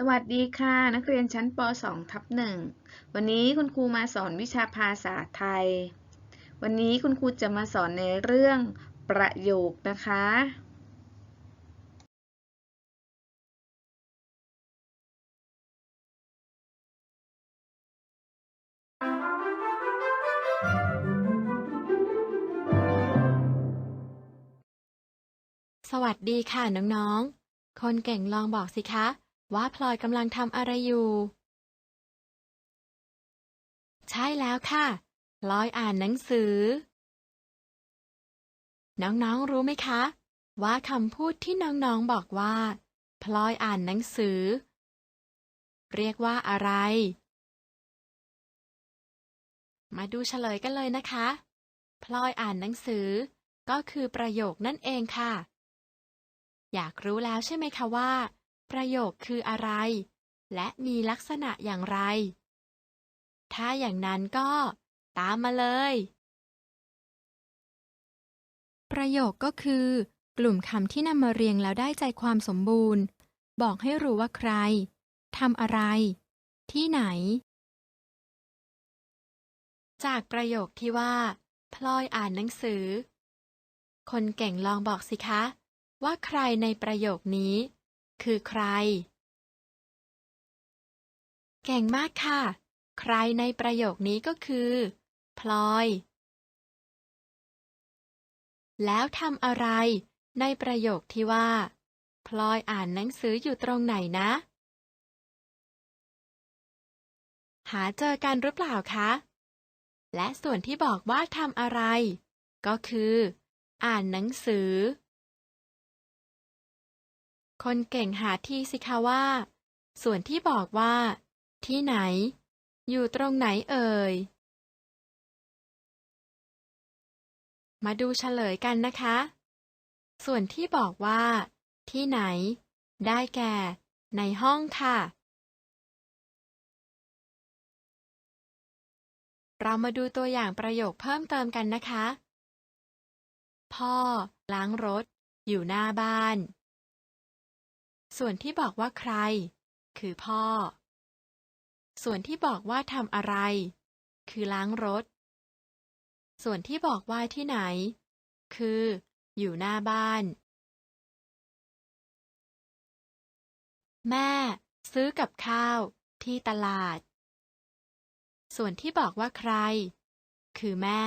สวัสดีค่ะ นักเรียนชั้นป .2 ทับหนึ่งวันนี้คุณครูมาสอนวิชาภาษาไทย วันนี้คุณครูจะมาสอนในเรื่องประโยคนะคะ สวัสดีค่ะน้องๆ คนเก่งลองบอกสิคะ ว่าพลอยกำลังทำอะไรอยู่ ใช่แล้วค่ะพลอยอ่านหนังสือ น้องๆรู้ไหมคะ ว่าคำพูดที่น้องๆบอกว่า พลอยอ่านหนังสือ เรียกว่าอะไร มาดูเฉลยกันเลยนะคะ พลอยอ่านหนังสือ ก็คือประโยคนั่นเองค่ะ อยากรู้แล้วใช่ไหมคะว่า ประโยคคืออะไร และมีลักษณะอย่างไร ถ้าอย่างนั้นก็ตามมาเลย ประโยคก็คือ กลุ่มคำที่นำมาเรียงแล้วได้ใจความสมบูรณ์ บอกให้รู้ว่าใครทำอะไร ที่ไหน จากประโยคที่ว่า พลอยอ่านหนังสือ คนเก่งลองบอกสิคะ ว่าใครในประโยคนี้ คือใคร เก่งมากค่ะ ใครในประโยคนี้ก็คือ พลอย แล้วทำอะไร ในประโยคที่ว่า พลอยอ่านหนังสืออยู่ตรงไหนนะ หาเจอกันหรือเปล่าคะ และส่วนที่บอกว่าทำอะไร ก็คือ อ่านหนังสือ คนเก่งหาที่สิคะว่า ส่วนที่บอกว่า ที่ไหน อยู่ตรงไหนเอ่ย มาดูเฉลยกันนะคะ ส่วนที่บอกว่า ที่ไหน ได้แก่ ในห้องค่ะ เรามาดูตัวอย่างประโยคเพิ่มเติมกันนะคะ พ่อ ล้างรถ อยู่หน้าบ้าน ส่วนที่บอกว่าใคร คือพ่อ ส่วนที่บอกว่าทำอะไร คือล้างรถ ส่วนที่บอกว่าที่ไหน คือ อยู่หน้าบ้าน แม่ ซื้อกับข้าว ที่ตลาด ส่วนที่บอกว่าใคร คือแม่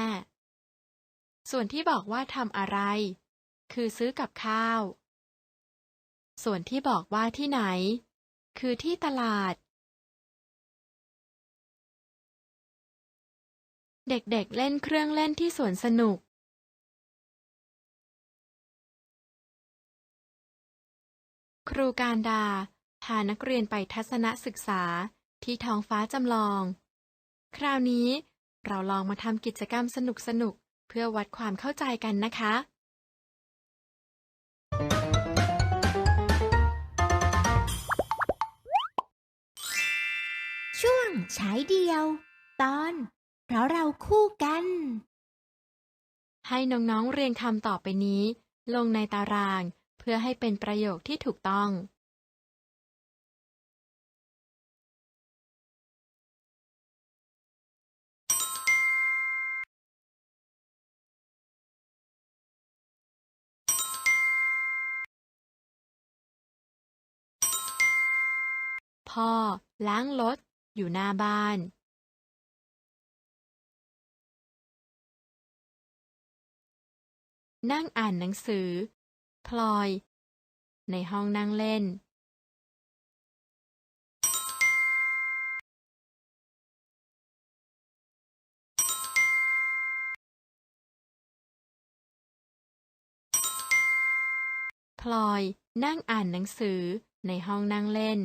ส่วนที่บอกว่าทำอะไร คือซื้อกับข้าว ส่วนที่บอกว่าที่ไหน คือที่ตลาด เด็กๆเเล่นเครื่องเล่นที่สวนสนุก ครูการดา พานักเรียนไปทัศนศึกษาที่ท้องฟ้าจำลอง คราวนี้เราลองมาทำกิจกรรมสนุกๆ เพื่อวัดความเข้าใจกันนะคะ ฉายเดียว ตอน เพราะเราคู่กัน ให้น้องๆเรียงคำต่อไปนี้ ลงในตารางเพื่อให้เป็นประโยคที่ถูกต้อง พ่อ ล้างรถ อยู่หน้าบ้านนั่งอ่านหนังสือ พลอย ในห้องนั่งเล่น พลอยนั่งอ่านหนังสือในห้องนั่งเล่น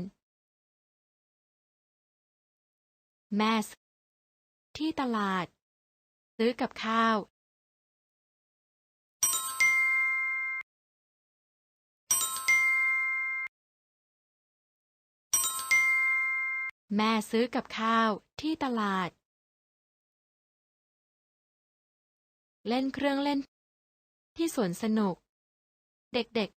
แม่ซื้อที่ตลาด ซื้อกับข้าว แม่ซื้อกับข้าวที่ตลาด เล่นเครื่องเล่น ที่สวนสนุก เด็ก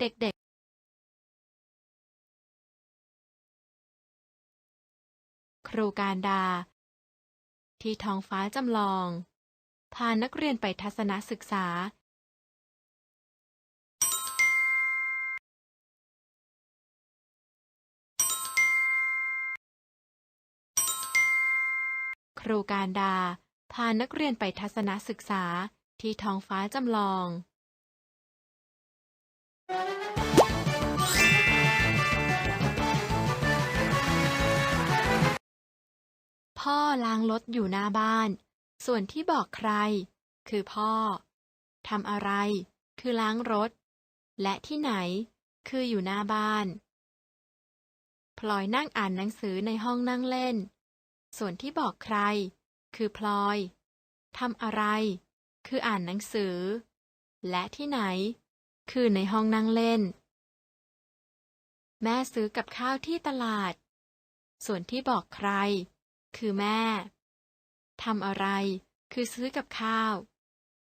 เด็กๆครูการดา ที่ท้องฟ้าจำลอง พานักเรียนไปทัศนศึกษา ครูการดา พานักเรียนไปทัศนศึกษาที่ท้องฟ้าจำลอง พ่อล้างรถอยู่หน้าบ้าน ส่วนที่บอกใคร คือพ่อทำอะไร คือล้างรถ และที่ไหน คืออยู่หน้าบ้าน พลอยนั่งอ่านหนังสือในห้องนั่งเล่น ส่วนที่บอกใคร คือพลอยทำอะไร คืออ่านหนังสือ และที่ไหน คือในห้องนั่งเล่น แม่ซื้อกับข้าวที่ตลาด ส่วนที่บอกใคร คือแม่ทำอะไร คือซื้อกับข้าว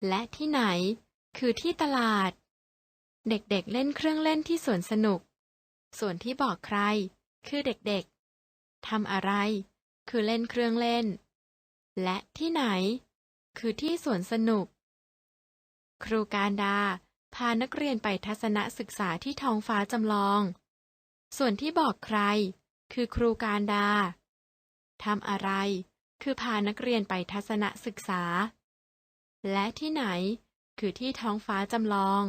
และที่ไหน คือที่ตลาด เด็กๆเเล่นเครื่องเล่นที่สวนสนุก ส่วนที่บอกใคร คือเด็กๆทำอะไร คือเล่นเครื่องเล่น และที่ไหน คือที่สวนสนุก ครูการดา พานักเรียนไปทัศนศึกษาที่ท้องฟ้าจำลอง ส่วนที่บอกใคร คือครูการดา ทำอะไร คือพานักเรียนไปทัศนศึกษา และที่ไหน คือที่ท้องฟ้าจำลอง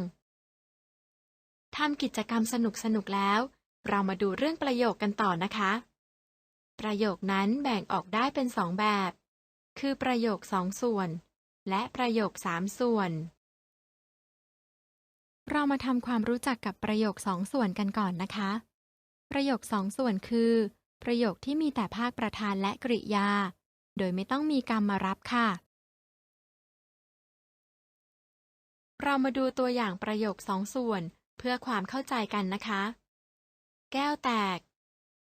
ทำกิจกรรมสนุกๆแล้ว เรามาดูเรื่องประโยคกันต่อนะคะ ประโยคนั้นแบ่งออกได้เป็นสองแบบ คือประโยคสองส่วน และประโยคสามส่วน เรามาทำความรู้จักกับประโยคสองส่วนกันก่อนนะคะ ประโยคสองส่วนคือ ประโยคที่มีแต่ภาคประธานและกริยา โดยไม่ต้องมีกรรมมารับค่ะ เรามาดูตัวอย่างประโยคสองส่วน เพื่อความเข้าใจกันนะคะ แก้วแตก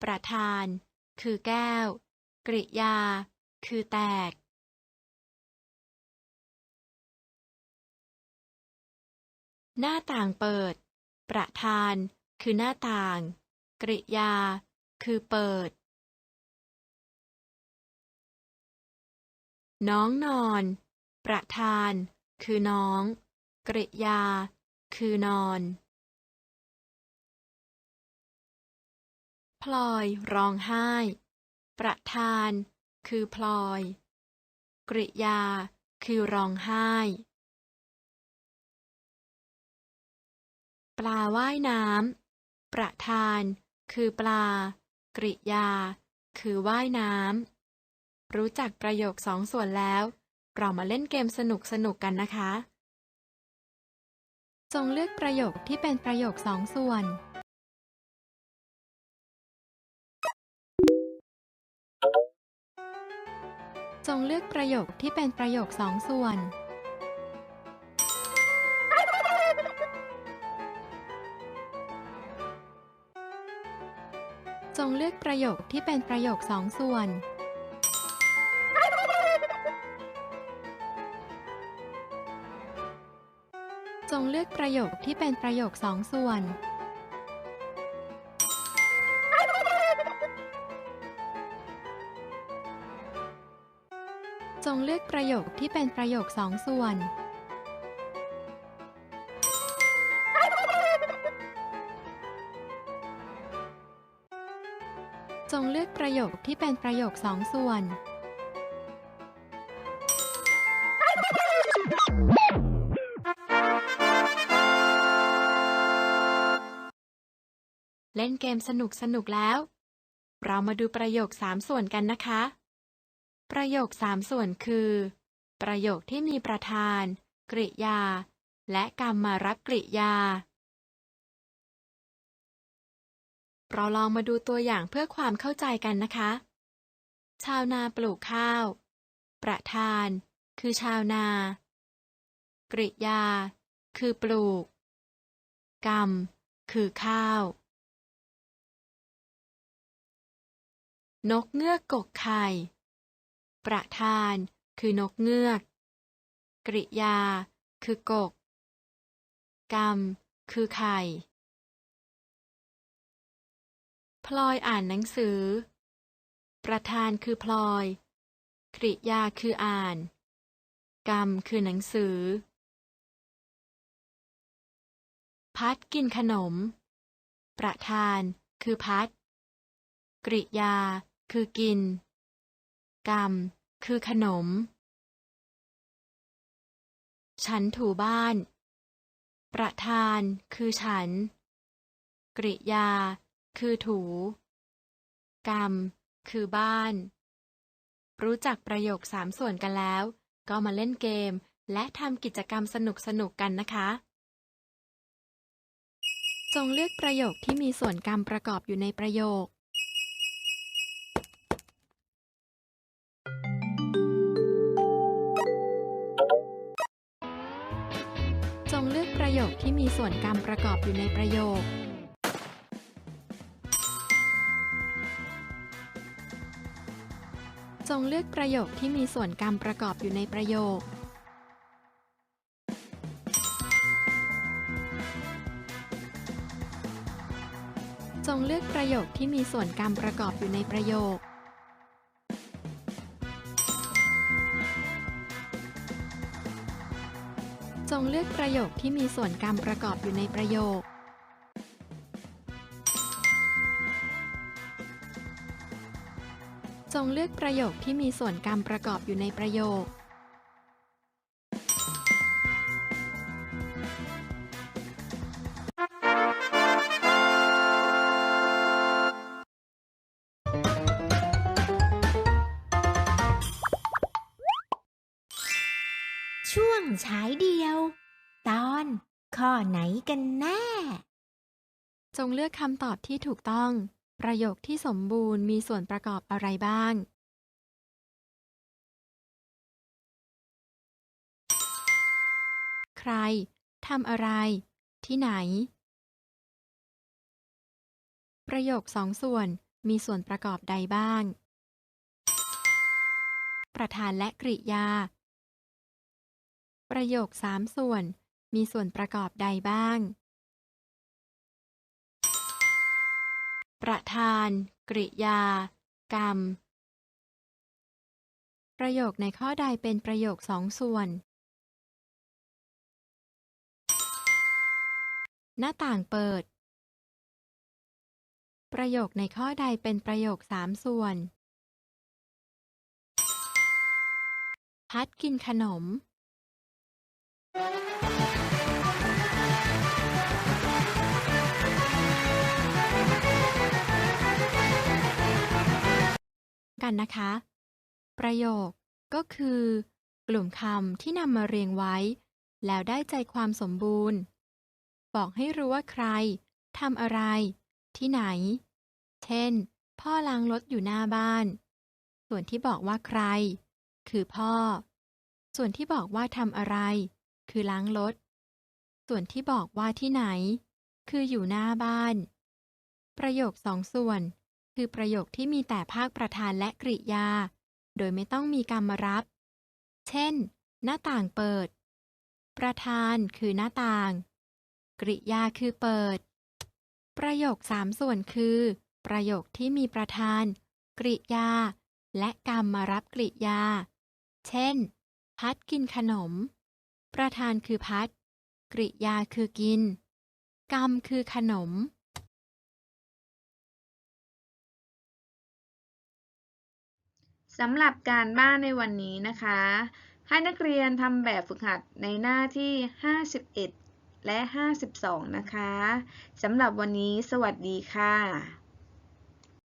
ประธาน คือแก้ว กริยา คือแตกหน้าต่างเปิด ประธาน คือหน้าต่าง กริยา คือเปิด น้องนอน ประธาน คือน้อง กริยา คือนอน พลอยร้องไห้ ประธาน คือพลอย กริยา คือร้องไห้ ปลาว่ายน้ำประธาน คือปลา กริยา คือว่ายน้ำ รู้จักประโยคสองส่วนแล้ว เรามาเล่นเกมสนุกสนุกกันนะคะ จงเลือกประโยคที่เป็นประโยคสองส่วน จงเลือกประโยคที่เป็นประโยคสองส่วน จงเลือกประโยคที่เป็นประโยคสองส่วน จงเลือกประโยคที่เป็นประโยคสองส่วน จงเลือกประโยคที่เป็นประโยคสองส่วน จงเลือกประโยคที่เป็นประโยคสองส่วน เล่นเกมสนุกสนุกแล้ว เรามาดูประโยคสามส่วนกันนะคะ ประโยคสามส่วนคือ ประโยคที่มีประธาน กริยา และกรรมมารับกริยา เราลองมาดูตัวอย่างเพื่อความเข้าใจกันนะคะ ชาวนาปลูกข้าว ประธาน คือชาวนา กริยา คือปลูก กรรม คือข้าว นกเงือกกกไข่ ประธาน คือนกเงือก กริยา คือกก กรรม คือไข่ พลอยอ่านหนังสือ ประธานคือพลอย กริยาคืออ่าน กรรมคือหนังสือ พัดกินขนม ประธานคือพัด กริยาคือกิน กรรมคือขนม ฉันถูบ้าน ประธานคือฉัน กริยา คือถู กรรม คือบ้าน รู้จักประโยคสามส่วนกันแล้ว ก็มาเล่นเกม และทำกิจกรรมสนุกๆกันนะคะ จงเลือกประโยคที่มีส่วนกรรมประกอบอยู่ในประโยคจงเลือกประโยคที่มีส่วนกรรมประกอบอยู่ในประโยค จงเลือกประโยคที่มีส่วนกรรมประกอบอยู่ในประโยค จงเลือกประโยคที่มีส่วนกรรมประกอบอยู่ในประโยค จงเลือกประโยคที่มีส่วนกรรมประกอบอยู่ในประโยค งเลือกประโยคที่มีส่วนกรรมประกอบอยู่ในประโยค ช่วงฉายเดียว ตอนข้อไหนกันแน่ จงเลือกคำตอบที่ถูกต้อง ประโยคที่สมบูรณ์มีส่วนประกอบอะไรบ้างใคร ทำอะไร ที่ไหน ประโยคสองส่วนมีส่วนประกอบใดบ้าง ประธานและกริยา ประโยคสามส่วนมีส่วนประกอบใดบ้าง ประธาน กริยา กรรม ประโยคในข้อใดเป็นประโยคสองส่วน หน้าต่างเปิด ประโยคในข้อใดเป็นประโยคสามส่วน พัดกินขนม กันนะคะ ประโยคก็คือ กลุ่มคำที่นำมาเรียงไว้ แล้วได้ใจความสมบูรณ์ บอกให้รู้ว่าใครทำอะไร ที่ไหน เช่น พ่อล้างรถอยู่หน้าบ้าน ส่วนที่บอกว่าใคร คือพ่อ ส่วนที่บอกว่าทำอะไร คือล้างรถ ส่วนที่บอกว่าที่ไหน คืออยู่หน้าบ้าน ประโยคสองส่วน คือประโยคที่มีแต่ภาคประธานและกริยา โดยไม่ต้องมีกรรมรับ เช่น หน้าต่างเปิด ประธานคือหน้าต่าง กริยาคือเปิด ประโยคสามส่วนคือ ประโยคที่มีประธาน กริยา และกรรมรับกริยา เช่น พัดกินขนม ประธานคือพัด กริยาคือกิน กรรมคือขนม สำหรับการบ้านในวันนี้นะคะ ให้นักเรียนทำแบบฝึกหัดในหน้าที่ 51 และ 52 นะคะ สำหรับวันนี้สวัสดีค่ะ